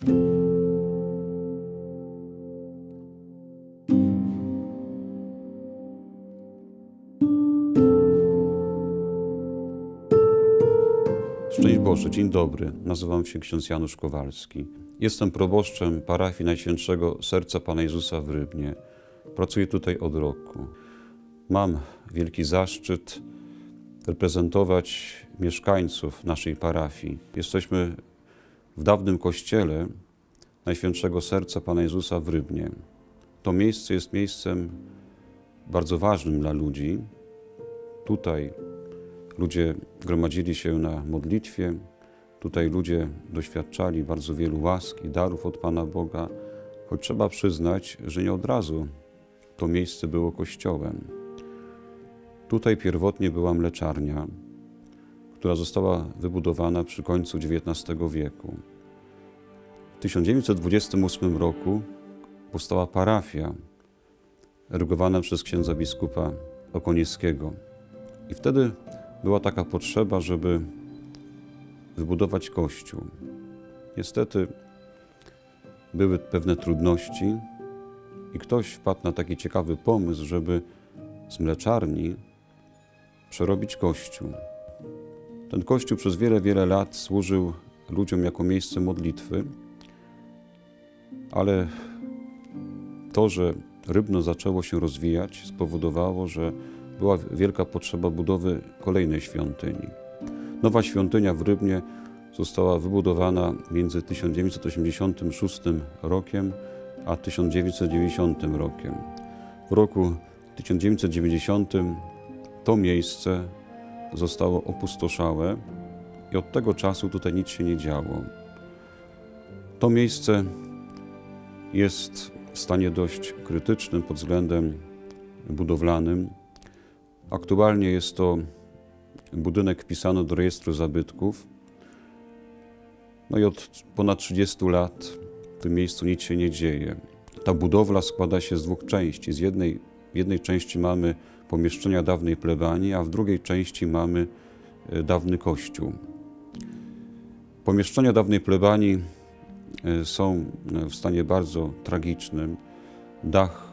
Szczęść Boże, dzień dobry. Nazywam się ksiądz Janusz Kowalski. Jestem proboszczem parafii Najświętszego Serca Pana Jezusa w Rybnie. Pracuję tutaj od roku. Mam wielki zaszczyt reprezentować mieszkańców naszej parafii. Jesteśmy w dawnym kościele Najświętszego Serca Pana Jezusa w Rybnie. To miejsce jest miejscem bardzo ważnym dla ludzi. Tutaj Ludzie gromadzili się na modlitwie. Tutaj ludzie doświadczali bardzo wielu łask i darów od Pana Boga, choć trzeba przyznać, że nie od razu to miejsce było kościołem. Tutaj pierwotnie była mleczarnia, która została wybudowana przy końcu XIX wieku. W 1928 roku powstała parafia erygowana przez księdza biskupa Okonieckiego. I wtedy była taka potrzeba, żeby wybudować kościół. Niestety były pewne trudności i ktoś wpadł na taki ciekawy pomysł, żeby z mleczarni przerobić kościół. Ten kościół przez wiele, wiele lat służył ludziom jako miejsce modlitwy, ale to, że Rybno zaczęło się rozwijać, spowodowało, że była wielka potrzeba budowy kolejnej świątyni. Nowa świątynia w Rybnie została wybudowana między 1986 rokiem a 1990 rokiem. W roku 1990 to miejsce zostało opustoszałe i od tego czasu tutaj nic się nie działo. To miejsce jest w stanie dość krytycznym pod względem budowlanym. Aktualnie jest to budynek wpisany do rejestru zabytków. No i od ponad 30 lat w tym miejscu nic się nie dzieje. Ta budowla składa się z dwóch części. Z jednej, jednej części mamy pomieszczenia dawnej plebanii, a w drugiej części mamy e, dawny kościół. Pomieszczenia dawnej plebanii e, są w stanie bardzo tragicznym. Dach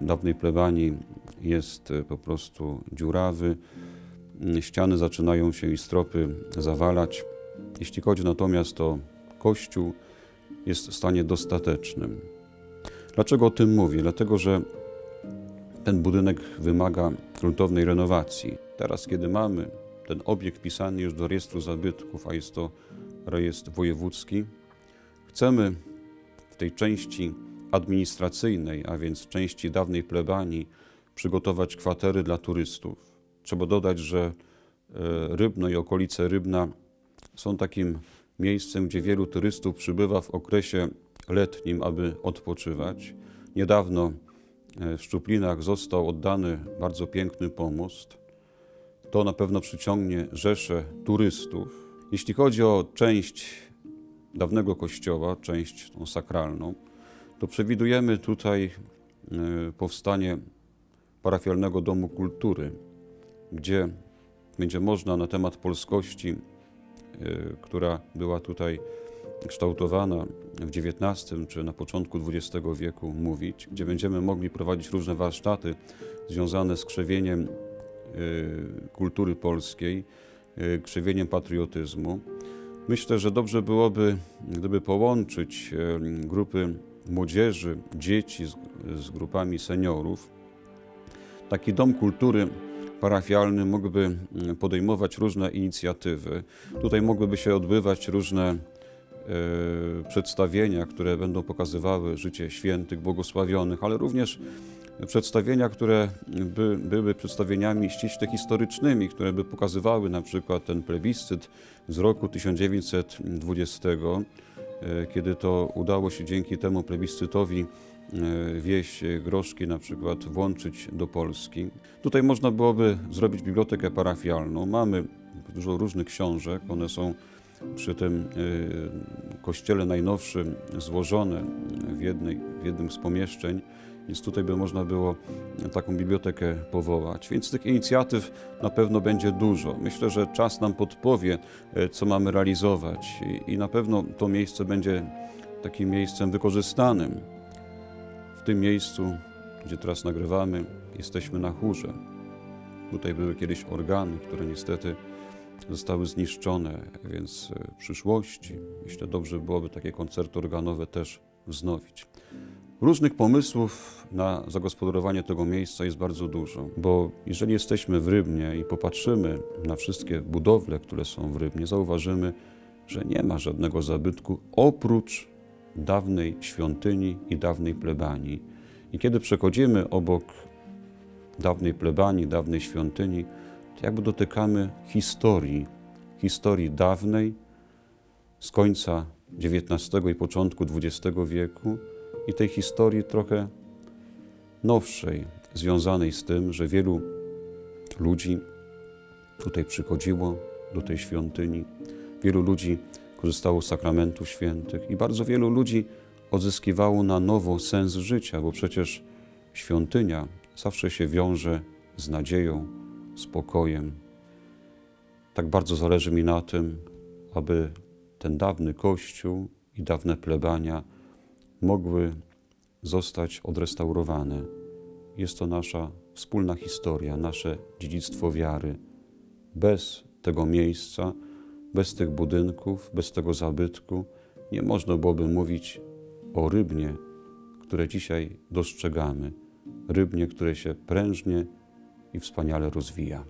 e, dawnej plebanii jest e, po prostu dziurawy. Mm, Ściany zaczynają się i stropy zawalać. Jeśli chodzi natomiast o kościół, jest w stanie dostatecznym. Dlaczego o tym mówię? Dlatego, że ten budynek wymaga gruntownej renowacji. Teraz, kiedy mamy ten obiekt wpisany już do rejestru zabytków, a jest to rejestr wojewódzki, chcemy w tej części administracyjnej, a więc części dawnej plebanii, przygotować kwatery dla turystów. Trzeba dodać, że e, Rybno i okolice Rybna są takim miejscem, gdzie wielu turystów przybywa w okresie letnim, aby odpoczywać. Niedawno w Szczuplinach został oddany bardzo piękny pomost. To na pewno przyciągnie rzesze turystów. Jeśli chodzi o część dawnego kościoła, część tą sakralną, to przewidujemy tutaj e, powstanie parafialnego domu kultury, gdzie będzie można na temat polskości, e, która była tutaj kształtowana w XIX czy na początku XX wieku mówić, gdzie będziemy mogli prowadzić różne warsztaty związane z krzewieniem e, kultury polskiej, e, krzewieniem patriotyzmu. Myślę, że dobrze byłoby, gdyby połączyć e, grupy młodzieży, dzieci z, z grupami seniorów. Taki dom kultury parafialny mógłby podejmować różne inicjatywy. Tutaj mogłyby się odbywać różne przedstawienia, które będą pokazywały życie świętych, błogosławionych, ale również przedstawienia, które by, były przedstawieniami ściśle historycznymi, które by pokazywały na przykład ten plebiscyt z roku 1920, e, kiedy to udało się dzięki temu plebiscytowi e, wieś Groszki na przykład włączyć do Polski. Tutaj można byłoby zrobić bibliotekę parafialną. Mamy dużo różnych książek, one są przy tym e, kościele najnowszym złożone w, jednej, w jednym z pomieszczeń, więc tutaj by można było taką bibliotekę powołać. Więc tych inicjatyw na pewno będzie dużo. Myślę, że czas nam podpowie, e, co mamy realizować i na pewno to miejsce będzie takim miejscem wykorzystanym. W tym miejscu, gdzie teraz nagrywamy, jesteśmy na chórze. Tutaj były kiedyś organy, które niestety zostały zniszczone, więc e, w przyszłości myślę, dobrze byłoby takie koncerty organowe też wznowić. Różnych pomysłów na zagospodarowanie tego miejsca jest bardzo dużo, bo jeżeli jesteśmy w Rybnie i popatrzymy na wszystkie budowle, które są w Rybnie, zauważymy, że nie ma żadnego zabytku oprócz dawnej świątyni i dawnej plebanii. I kiedy przechodzimy obok dawnej plebanii, dawnej świątyni, jakby dotykamy historii, historii dawnej, z końca XIX i początku XX wieku i tej historii trochę nowszej, związanej z tym, że wielu ludzi tutaj przychodziło do tej świątyni, wielu ludzi korzystało z sakramentów świętych i bardzo wielu ludzi odzyskiwało na nowo sens życia, bo przecież świątynia zawsze się wiąże z nadzieją, spokojem. Tak bardzo zależy mi na tym, aby ten dawny kościół i dawne plebania mogły zostać odrestaurowane. Jest to nasza wspólna historia, nasze dziedzictwo wiary. Bez tego miejsca, bez tych budynków, bez tego zabytku nie można byłoby mówić o rybnie, które dzisiaj dostrzegamy, rybnie, które się prężnie i wspaniale rozwija.